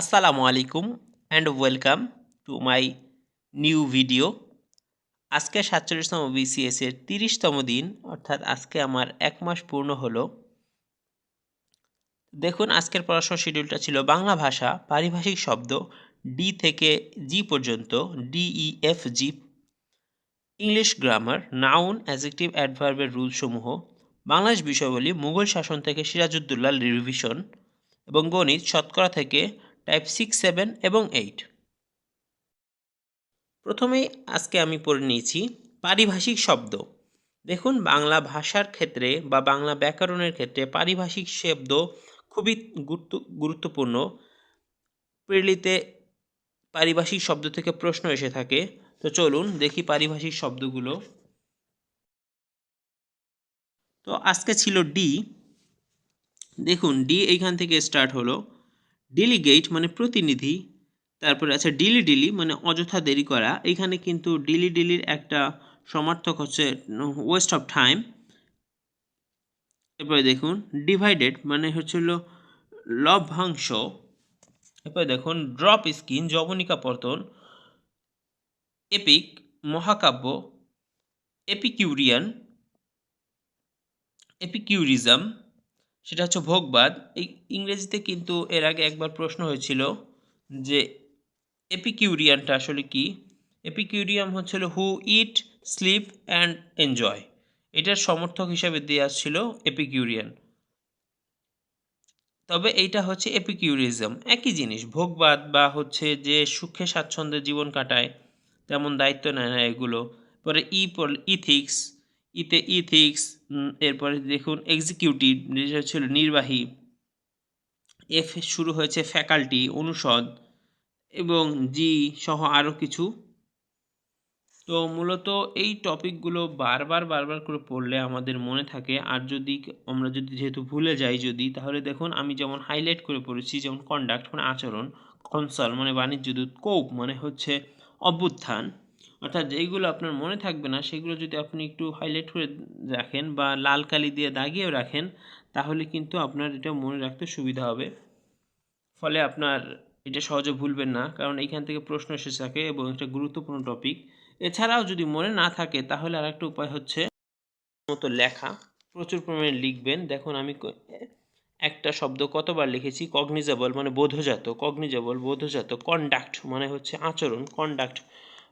আসসালামু আলাইকুম and welcome to my new video আজকে সাতচল্লিশতম বিসিএস এর তিরিশতম দিন, অর্থাৎ আজকে আমার এক মাস পূর্ণ হলো। দেখুন, আজকের পড়াশোনার শিডিউলটা ছিল বাংলা ভাষা, পারিভাষিক শব্দ ডি থেকে জি পর্যন্ত D E F G English grammar noun adjective অ্যাডভার্বের রুলসমূহ বাংলাদেশ বিষয়বলী মুঘল শাসন থেকে সিরাজউদ্দৌলার রিভিশন এবং গণিত, শতকরা থেকে টাইপ সিক্স সেভেন এবং এইট প্রথমেই আজকে আমি পড়ে নিয়েছি পারিভাষিক শব্দ। দেখুন, বাংলা ভাষার ক্ষেত্রে বা বাংলা ব্যাকরণের ক্ষেত্রে পারিভাষিক শব্দ খুবই গুরুত্ব, গুরুত্বপূর্ণ। প্রেলিতে পারিভাষিক শব্দ থেকে প্রশ্ন এসে থাকে। তো চলুন দেখি পারিভাষিক শব্দগুলো। তো আজকে ছিল ডি দেখুন ডি এইখান থেকে স্টার্ট হলো। ডেলিগেট মানে প্রতিনিধি, তারপরে আছে ডিলি ডিলি মানে অযথা দেরি করা। এখানে কিন্তু ডিলি ডিলির একটা সমার্থক হচ্ছে ওয়েস্ট অফ টাইম এরপরে দেখুন ডিভাইডেড মানে হচ্ছিল লভ্যাংশ। এরপরে দেখুন ড্রপ স্কিন জবনিকা পর্তন এপিক মহাকাব্য এপিকিউরিয়ান এপিকিউরিজম সেটা হচ্ছে ভোগবাদ। এই ইংরেজিতে কিন্তু এর আগে একবার প্রশ্ন হয়েছিল যে এপিকিউরিয়ানটা আসলে কি? এপিকিউরিয়াম হচ্ছিল who eat sleep and enjoy এটার সমর্থক হিসাবে দিয়ে আসছিল এপিকিউরিয়ান। তবে এইটা হচ্ছে এপিকিউরিজম একই জিনিস, ভোগবাদ বা হচ্ছে যে সুখে স্বাচ্ছন্দ্যে জীবন কাটায়, তেমন দায়িত্ব নেয় না এগুলো। পরে ই ইথিক্স ইতে ইথিক্স এরপরে দেখুন এক্সিকিউটিভ যেটা ছিল নির্বাহী এফ শুরু হয়েছে ফ্যাকাল্টি অনুষদ, এবং জি সহ আরও কিছু। তো মূলত এই টপিকগুলো বারবার বারবার করে পড়লে আমাদের মনে থাকে, আর যদি আমরা যদি যেহেতু ভুলে যাই যদি, তাহলে দেখুন, আমি যেমন হাইলাইট করে পড়েছি, যেমন কন্ডাক্ট মানে আচরণ কনসাল মানে বাণিজ্য দূত কোপ মানে হচ্ছে অভ্যুত্থান। অর্থাৎ যেইগুলো আপনার মনে থাকবে না, সেগুলো যদি আপনি একটু হাইলাইট করে রাখেন বা লাল কালি দিয়ে দাগিয়েও রাখেন, তাহলে কিন্তু আপনার এটা মনে রাখতে সুবিধা হবে। ফলে আপনার এটা সহজে ভুলবেন না, কারণ এইখান থেকে প্রশ্ন এসে থাকে এবং একটা গুরুত্বপূর্ণ টপিক এছাড়াও যদি মনে না থাকে, তাহলে আর একটা উপায় হচ্ছে মতো লেখা। প্রচুর পরিমাণে লিখবেন। দেখুন, আমি একটা শব্দ কতবার লিখেছি? কগনিজেবল মানে বোধজাত কগনিজেবল বোধজাত কন্ডাক্ট মানে হচ্ছে আচরণ কন্ডাক্ট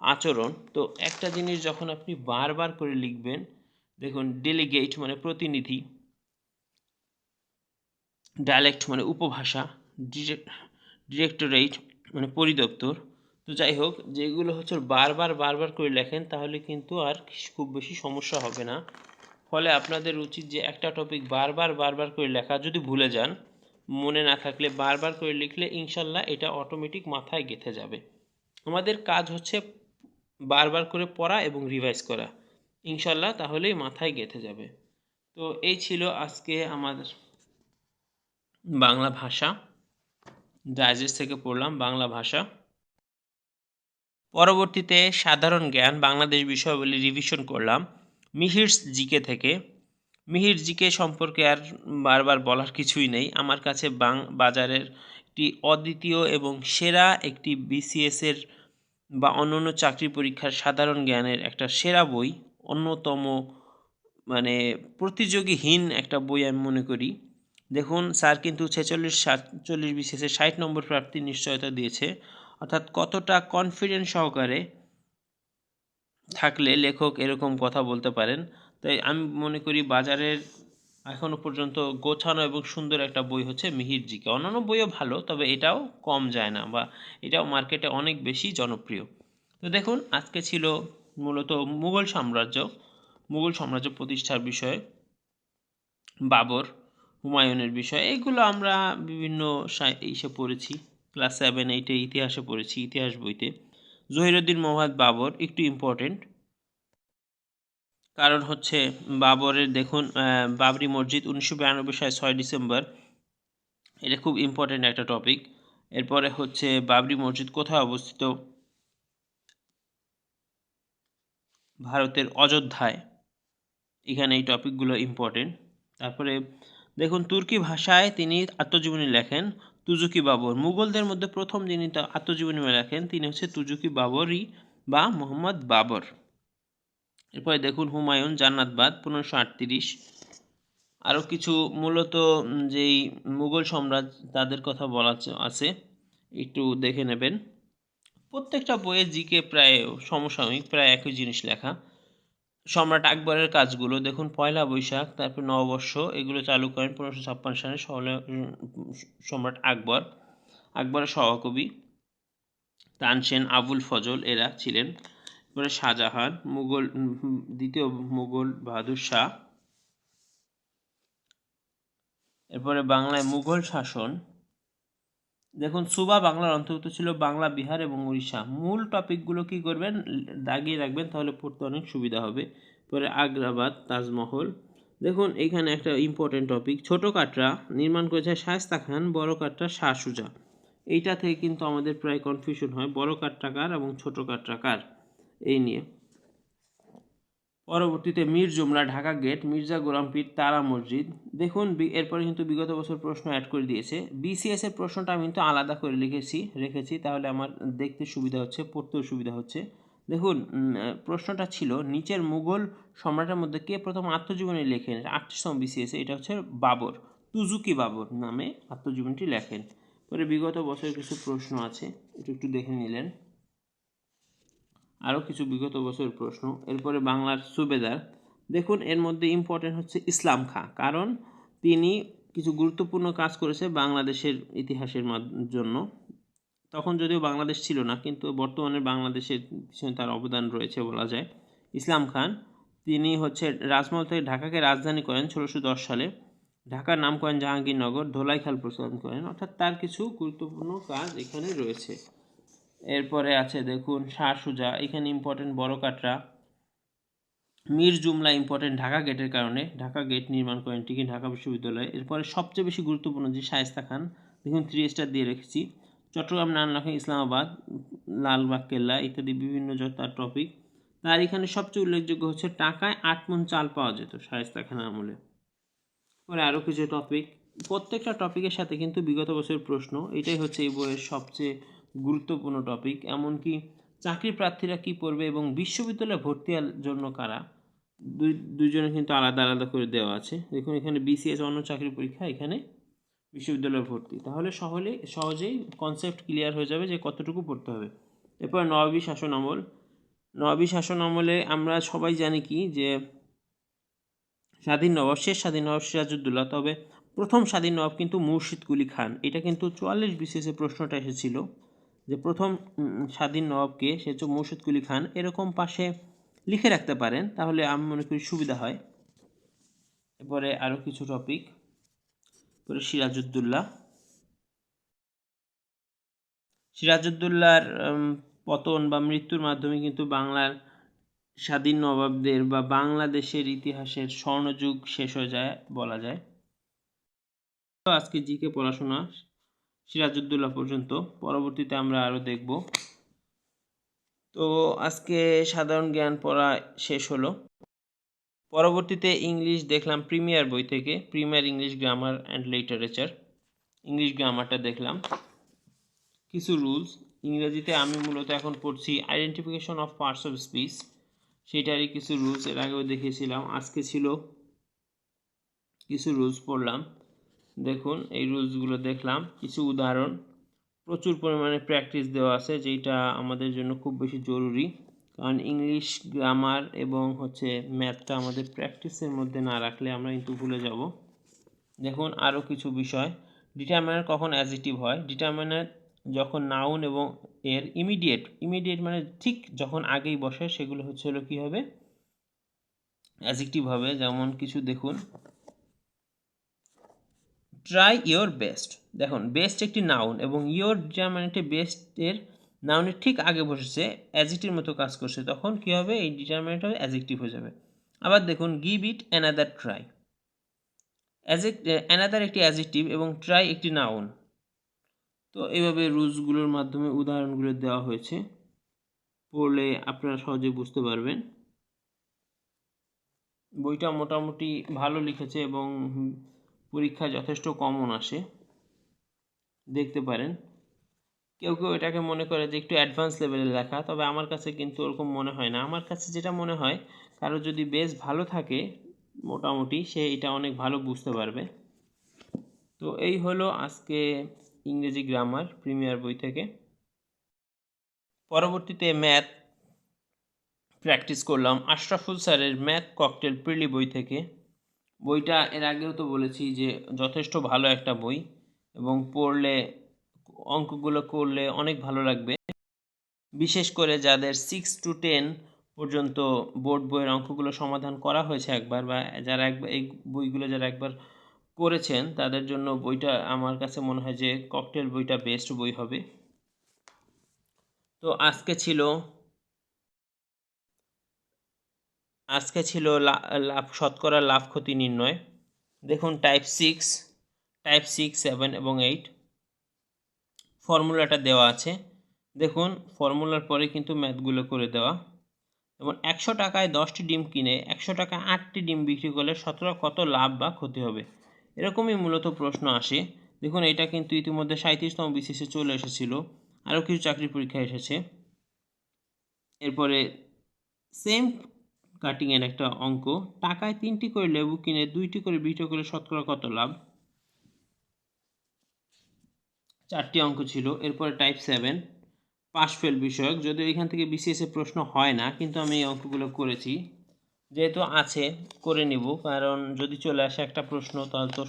আচরণ। তো একটা জিনিস যখন আপনি বারবার করে লিখবেন, দেখুন ডেলিগেট মানে প্রতিনিধি ডায়ালেক্ট মানে উপভাষা ডিরেক্টরেট মানে পরিদপ্তর। তো যাই হোক, যেগুলো হচ্ছে বারবার বারবার করে লেখেন, তাহলে কিন্তু আর খুব বেশি সমস্যা হবে না। ফলে আপনাদের উচিত যে একটা টপিক বারবার বারবার করে লেখা, যদি ভুলে যান, মনে না থাকলে বারবার করে লিখলে ইনশাল্লাহ এটা অটোমেটিক মাথায় গেঁথে যাবে। আমাদের কাজ হচ্ছে বারবার করে পড়া এবং রিভাইজ করা। ইনশাল্লাহ তাহলেই মাথায় গেঁথে যাবে। তো এই ছিল আজকে আমাদের বাংলা ভাষা। ডাইজেস্ট থেকে পড়লাম বাংলা ভাষা। পরবর্তীতে সাধারণ জ্ঞান, বাংলাদেশ বিষয়াবলী রিভিশন করলাম। মিহিরস জিকে থেকে। মিহির জিকে সম্পর্কে আর বারবার বলার কিছুই নেই। আমার কাছে বাং বাজারের একটি অদ্বিতীয় এবং সেরা একটি বিসিএসের বা অন্যান্য চাকরি পরীক্ষার সাধারণ জ্ঞানের একটা সেরা বই, অন্যতম মানে প্রতিযোগীহীন একটা বই আমি মনে করি। দেখুন, স্যার কিন্তু ছেচল্লিশ সাতচল্লিশ বিশেষে ষাট নম্বর প্রাপ্তির নিশ্চয়তা দিয়েছে। অর্থাৎ কতটা কনফিডেন্স সহকারে থাকলে লেখক এরকম কথা বলতে পারেন? তাই আমি মনে করি বাজারের এখনও পর্যন্ত গোছানো এবং সুন্দর একটা বই হচ্ছে মিহির জিকে অন্যান্য বইও ভালো, তবে এটাও কম যায় না বা এটাও মার্কেটে অনেক বেশি জনপ্রিয়। তো দেখুন, আজকে ছিল মূলত মুঘল সাম্রাজ্য মুঘল সাম্রাজ্য প্রতিষ্ঠার বিষয়ে, বাবর, হুমায়ুনের বিষয়। এগুলো আমরা বিভিন্ন ইসে পড়েছি, ক্লাস সেভেন, এইটে ইতিহাসে পড়েছি, ইতিহাস বইতে। জহিরুদ্দিন মোহাম্মদ বাবর, একটু ইম্পর্টেন্ট কারণ হচ্ছে বাবরের দেখুন বাবরি মসজিদ উনিশশো বিরানব্বই সালে ছয় ডিসেম্বর। এটা খুব ইম্পর্টেন্ট একটা টপিক এরপরে হচ্ছে বাবরি মসজিদ কোথায় অবস্থিত? ভারতের অযোধ্যায়। এখানে এই টপিকগুলো ইম্পর্টেন্ট তারপরে দেখুন, তুর্কি ভাষায় তিনি আত্মজীবনী লেখেন, তুজুকি বাবর। মুঘলদের মধ্যে প্রথম যিনি আত্মজীবনী লেখেন, তিনি হচ্ছে তুজুকি বাবরই বা মোহাম্মদ বাবর। এরপরে দেখুন হুমায়ুন জান্নাতবাদ পনেরোশো আটত্রিশ। আরও কিছু মূলত যেই মুঘল সম্রাট তাদের কথা বলা আছে- একটু দেখে নেবেন। প্রত্যেকটা বইয়ে জিকে প্রায় সমসাময়িক, প্রায় একই জিনিস লেখা। সম্রাট আকবরের কাজগুলো, দেখুন পয়লা বৈশাখ, তারপর নববর্ষ, এগুলো চালু করেন পনেরোশো ছাপ্পান্ন সালে সম্রাট আকবর। আকবরের সহকবি তানসেন আবুল ফজল এরা ছিলেন। এরপরে শাহজাহান, মুঘল দ্বিতীয় মুঘল বাহাদুর শাহ। এরপরে বাংলায় মুঘল শাসন। দেখুন, সুবা বাংলার অন্তর্ভুক্ত ছিল বাংলা, বিহার এবং উড়িষ্যা মূল টপিকগুলো কি করবেন? দাগিয়ে রাখবেন, তাহলে পড়তে অনেক সুবিধা হবে। পরে আগ্রাবাদ, তাজমহল। দেখুন, এখানে একটা ইম্পর্টেন্ট টপিক ছোট কাটরা নির্মাণ করেছে শায়স্তা খান, বড় কাটরা শাহ সুজা। এইটা থেকে কিন্তু আমাদের প্রায় কনফিউশন হয়, বড় কাটরা কার এবং ছোট কাটরা কার। এই নিয়ে। পরবর্তীতে মীর জুমলা, ঢাকা গেট, মির্জা গোলাম পীর তারা মসজিদ। দেখুন এরপরে কিন্তু বিগত বছর প্রশ্ন অ্যাড করে দিয়েছে। বিসিএস এর প্রশ্নটা আমি কিন্তু আলাদা করে লিখেছি, রেখেছি, তাহলে আমার দেখতে সুবিধা হচ্ছে, পড়তেও সুবিধা হচ্ছে। দেখুন প্রশ্নটা ছিল, নিচের মুঘল সম্রাটের মধ্যে কে প্রথম আত্মজীবনী লেখেন? আটত্রিশতম বিসিএস এটা হচ্ছে বাবর, তুজুকি বাবর নামে আত্মজীবনীটি লেখেন। পরে বিগত বছরের কিছু প্রশ্ন আছে, একটু একটু দেখে নিলেন। আরও কিছু বিগত বছর প্রশ্ন। এরপরে বাংলার সুবেদার। দেখুন, এর মধ্যে ইম্পর্টেন্ট হচ্ছে ইসলাম খাঁ, কারণ তিনি কিছু গুরুত্বপূর্ণ কাজ করেছে বাংলাদেশের ইতিহাসের জন্য। তখন যদিও বাংলাদেশ ছিল না, কিন্তু বর্তমানে বাংলাদেশের পিছনে তার অবদান রয়েছে বলা যায়। ইসলাম খান, তিনি হচ্ছে রাজমহল থেকে ঢাকাকে রাজধানী করেন ষোলোশো দশ সালে। ঢাকার নাম করেন জাহাঙ্গীরনগর, ধোলাইখাল প্রচলন করেন। অর্থাৎ তার কিছু গুরুত্বপূর্ণ কাজ এখানে রয়েছে। এরপরে আছে দেখুন শাহ সুজা, এখানে ইম্পর্টেন্ট বড় কাটরা। মীর জুমলা ইম্পর্টেন্ট ঢাকা গেটের কারণে। ঢাকা গেট নির্মাণ করেন ঠিকই ঢাকা বিশ্ববিদ্যালয়ে। এরপরে সবচেয়ে বেশি গুরুত্বপূর্ণ যে শায়েস্তা খান, দেখুন থ্রি স্টার দিয়ে রেখেছি। চট্টগ্রাম নানলাখা ইসলামাবাদ, লালবাগ, কেল্লা ইত্যাদি বিভিন্ন তার টপিক তার এখানে সবচেয়ে উল্লেখযোগ্য হচ্ছে টাকায় আট মন চাল পাওয়া যেত শায়েস্তা খান আমলে। পরে আরও কিছু টপিক প্রত্যেকটা টপিকের সাথে কিন্তু বিগত বছরের প্রশ্ন, এটাই হচ্ছে এই বইয়ের সবচেয়ে গুরুত্বপূর্ণ টপিক এমনকি চাকরি প্রার্থীরা কি পড়বে এবং বিশ্ববিদ্যালয়ে ভর্তি জন্য কারা? দুই দুজনে কিন্তু আলাদা আলাদা করে দেওয়া আছে। দেখুন, এখানে বিসিএস অন্য চাকরি পরীক্ষা, এখানে বিশ্ববিদ্যালয়ে ভর্তি। তাহলে সহলে, সহজেই কনসেপ্ট ক্লিয়ার হয়ে যাবে যে কতটুকু পড়তে হবে। এরপর নবাবী শাসন আমল। নবাবী শাসন আমলে আমরা সবাই জানি কি? যে স্বাধীন নবাব, শেষ স্বাধীন নবাব সিরাজউদ্দৌলা। তবে প্রথম স্বাধীন নবাব কিন্তু মুর্শিদ কুলি খান। এটা কিন্তু চুয়াল্লিশ বিসিএসের প্রশ্নটা এসেছিল। যে প্রথম স্বাধীন নবাবকে সে হচ্ছে মুর্শিদ কুলি খান এরকম পাশে লিখে রাখতে পারেন তাহলে আমি মনে করি সুবিধা হয়। এরপরে আরও কিছু টপিক পরে সিরাজউদ্দৌলা। সিরাজউদ্দৌলার উম, পতন বা মৃত্যুর মাধ্যমে কিন্তু বাংলার স্বাধীন নবাবদের বা বাংলাদেশের ইতিহাসের স্বর্ণযুগ শেষ হয়ে যায় বলা যায়। আজকে জিকে পড়াশোনা সিরাজউদ্দৌলা পর্যন্ত। পরবর্তীতে আমরা আরও দেখব। তো আজকে সাধারণ জ্ঞান পড়া শেষ হলো। পরবর্তীতে ইংলিশ দেখলাম প্রিমিয়ার বই থেকে, premier English grammar and literature. English গ্রামারটা দেখলাম। কিছু রুলস। ইংরেজিতে আমি মূলত এখন পড়ছি identification of parts of speech. সেটারই কিছু রুলস, এর আগেও দেখিয়েছিলাম আজকে ছিল কিছু রুলস পড়লাম। দেখুন, এই রুলসগুলো দেখলাম। কিছু উদাহরণ। প্রচুর পরিমাণে প্র্যাকটিস দেওয়া আছে যেটা আমাদের জন্য খুব বেশি জরুরি। কারণ ইংলিশ গ্রামার এবং হচ্ছে ম্যাথটা আমাদের প্র্যাকটিসের মধ্যে না রাখলে আমরা কিন্তু ভুলে যাব। দেখুন আরও কিছু বিষয়। ডিটারমিনার কখন অ্যাজিটিভ হয়? ডিটারমিনার যখন নাউন এবং এর ইমিডিয়েট ইমিডিয়েট মানে ঠিক যখন আগেই বসে, সেগুলো হচ্ছে হলো কী হবে? অ্যাজিটিভ হবে। যেমন কিছু দেখুন। ট্রাই ইয়োর বেস্ট দেখুন বেস্ট একটি নাউন এবং ইয়োর ডিটারমিনেন্টে বেস্টের নাউনের ঠিক আগে বসেছে অ্যাজিটির মতো কাজ করছে, তখন কী হবে? এই ডিটারমিনেন্ট হবে অ্যাজেক্টিভ হয়ে যাবে। আবার দেখুন give it another try another একটি অ্যাজেক্টিভ এবং ট্রাই একটি নাউন তো এইভাবে রুলসগুলোর মাধ্যমে উদাহরণগুলো দেওয়া হয়েছে। পড়লে আপনারা সহজে বুঝতে পারবেন। বইটা মোটামুটি ভালো লিখেছে এবং পরীক্ষায় যথেষ্ট কমন আসে। দেখতে পারেন। কেউ কেউ এটাকে মনে করে যে একটু অ্যাডভান্স লেভেলের লেখা, তবে আমার কাছে কিন্তু ওরকম মনে হয় না। আমার কাছে যেটা মনে হয়, কারও যদি বেশ ভালো থাকে, মোটামুটি সে এটা অনেক ভালো বুঝতে পারবে। তো এই হলো আজকে ইংরেজি গ্রামার প্রিমিয়ার বই থেকে। পরবর্তীতে ম্যাথ প্র্যাকটিস করলাম। আশরাফুল স্যারের ম্যাথ ককটেল প্রিলি বই থেকে। বইটা এর আগেও তো বলেছি যে যথেষ্ট ভালো একটা বই এবং পড়লে অঙ্কগুলো করলে অনেক ভালো লাগবে। বিশেষ করে যাদের সিক্স টু টেন পর্যন্ত বোর্ড বইয়ের অঙ্কগুলো সমাধান করা হয়েছে একবার বা যারা একবার, এই বইগুলো যারা একবার করেছেন, তাদের জন্য বইটা আমার কাছে মনে হয় যে ককটেল বইটা বেস্ট বই হবে। তো আজকে ছিল আজকে ছিল লাভ, শতকরা লাভ ক্ষতি নির্ণয়। দেখুন type six type six seven এবং এইট ফর্মুলাটা দেওয়া আছে। দেখুন ফর্মুলার পরে কিন্তু ম্যাথগুলো করে দেওয়া। এবং একশো টাকায় দশটি ডিম কিনে, একশো টাকায় আটটি ডিম বিক্রি করলে সতেরো কত লাভ বা ক্ষতি হবে? এরকমই মূলত প্রশ্ন আসে। দেখুন এটা কিন্তু ইতিমধ্যে সাঁত্রিশতম বিসিসে চলে এসেছিল। আরও কিছু চাকরি পরীক্ষা এসেছে। এরপরে সেম কাটিংয়ের একটা অঙ্ক। টাকায় তিনটি করে লেবু কিনে দুইটি করে বিক্রি করলে শতকরা কত লাভ? চারটি অঙ্ক ছিল, এরপরে টাইপ সেভেন পাশ ফেল বিষয়ক। যদিও এখান থেকে বিসিএসের প্রশ্ন হয় না, কিন্তু আমি এই অঙ্কগুলো করেছি। যেহেতু আছে, করে নিব, কারণ যদি চলে আসে একটা প্রশ্ন, তাহলে তো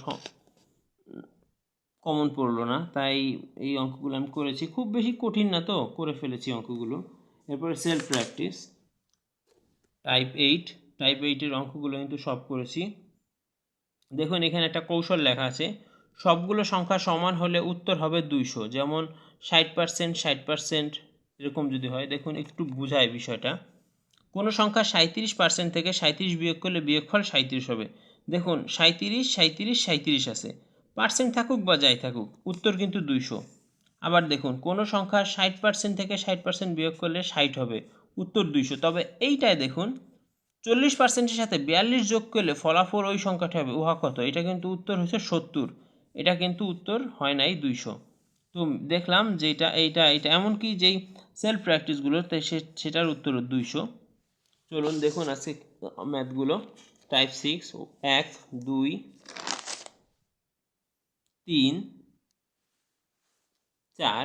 কমন পড়ল না। তাই এই অঙ্কগুলো আমি করেছি। খুব বেশি কঠিন না তো, করে ফেলেছি অঙ্কগুলো। এরপরে self practice type eight type এইটের অঙ্কগুলো কিন্তু সব করেছি। দেখুন, এখানে একটা কৌশল লেখা আছে। সবগুলো সংখ্যা সমান হলে উত্তর হবে দুইশো। যেমন ষাট পার্সেন্ট ষাট পার্সেন্ট এরকম যদি হয়। দেখুন, একটু বুঝায় বিষয়টা। কোনো সংখ্যা সাঁত্রিশ পার্সেন্ট থেকে সাঁত্রিশ বিয়োগ করলে বিয়োগফল সাঁত্রিশ হবে। দেখুন সাঁত্রিশ সাঁত্রিশ সাঁত্রিশ আছে। পার্সেন্ট থাকুক বা যাই থাকুক, উত্তর কিন্তু দুইশো। আবার দেখুন, কোনো সংখ্যা ষাট পার্সেন্ট থেকে ষাট পার্সেন্ট বিয়োগ করলে ষাট হবে। উত্তর দুইশো। তবে এইটায় দেখুন, চল্লিশ পার্সেন্টের সাথে বিয়াল্লিশ যোগ করলে ফলাফল ওই সংখ্যাটা হবে, উহা কত? এটা কিন্তু উত্তর হচ্ছে সত্তর। এটা কিন্তু উত্তর হয় নাই দুইশো। তো দেখলাম যে এটা, এইটা এটা এমনকি যেই সেলফ প্র্যাকটিসগুলো সেটার উত্তর দুইশো। চলুন দেখুন আজকে ম্যাথগুলো টাইপ সিক্স এক, দুই, তিন, চার।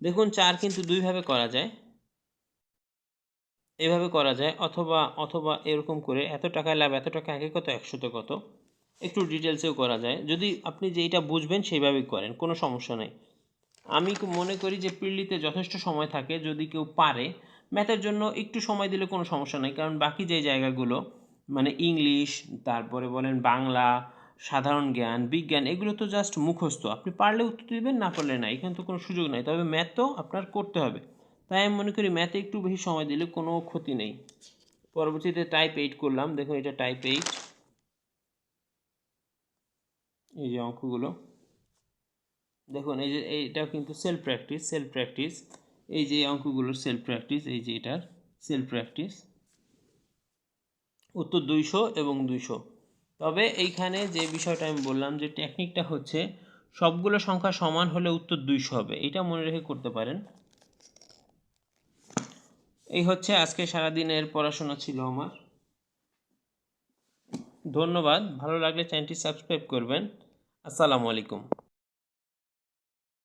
দেখুন চার কিন্তু দুইভাবে করা যায়। এভাবে করা যায়, অথবা অথবা এরকম করে এত টাকায় লাভ, এত টাকা আগে কত একশোতে কত? একটু ডিটেলসেও করা যায়। যদি আপনি যেইটা বুঝবেন সেইভাবেই করেন, কোনো সমস্যা নেই। আমি মনে করি যে পিল্লিতে যথেষ্ট সময় থাকে, যদি কেউ পারে। ম্যাথের জন্য একটু সময় দিলে কোনো সমস্যা নেই, কারণ বাকি যে জায়গাগুলো মানে ইংলিশ, তারপরে বলেন বাংলা, সাধারণ জ্ঞান, বিজ্ঞান, এগুলো তো জাস্ট মুখস্থ। আপনি পারলে উত্তর দিবেন, না পারলে না, এখানে তো কোনো সুযোগ নেই। তবে ম্যাথ তো আপনার করতে হবে। তাই আমি মনে করি ম্যাথে একটু বেশি সময় দিলে কোনো ক্ষতি নেই। পরবর্তীতে টাইপ এইট করলাম। দেখুন এটা টাইপ এইট এই যে অঙ্কগুলো। দেখুন, এই যে এইটাও কিন্তু সেলফ প্র্যাকটিস সেলফ প্র্যাকটিস এই যে অঙ্কগুলোর সেলফ প্র্যাকটিস এই যে এটার সেলফ প্র্যাকটিস উত্তর দুইশো এবং দুইশো। তবে এইখানে যে বিষয়টা আমি বললাম যে টেকনিকটা হচ্ছে, সবগুলো সংখ্যা সমান হলে উত্তর দুইশো হবে। এটা মনে রেখে করতে পারেন। এই হচ্ছে আজকে সারাদিনের পড়াশোনা ছিল আমার। ধন্যবাদ, ভালো লাগলে চ্যানেলটি সাবস্ক্রাইব করবেন। আসসালামু আলাইকুম।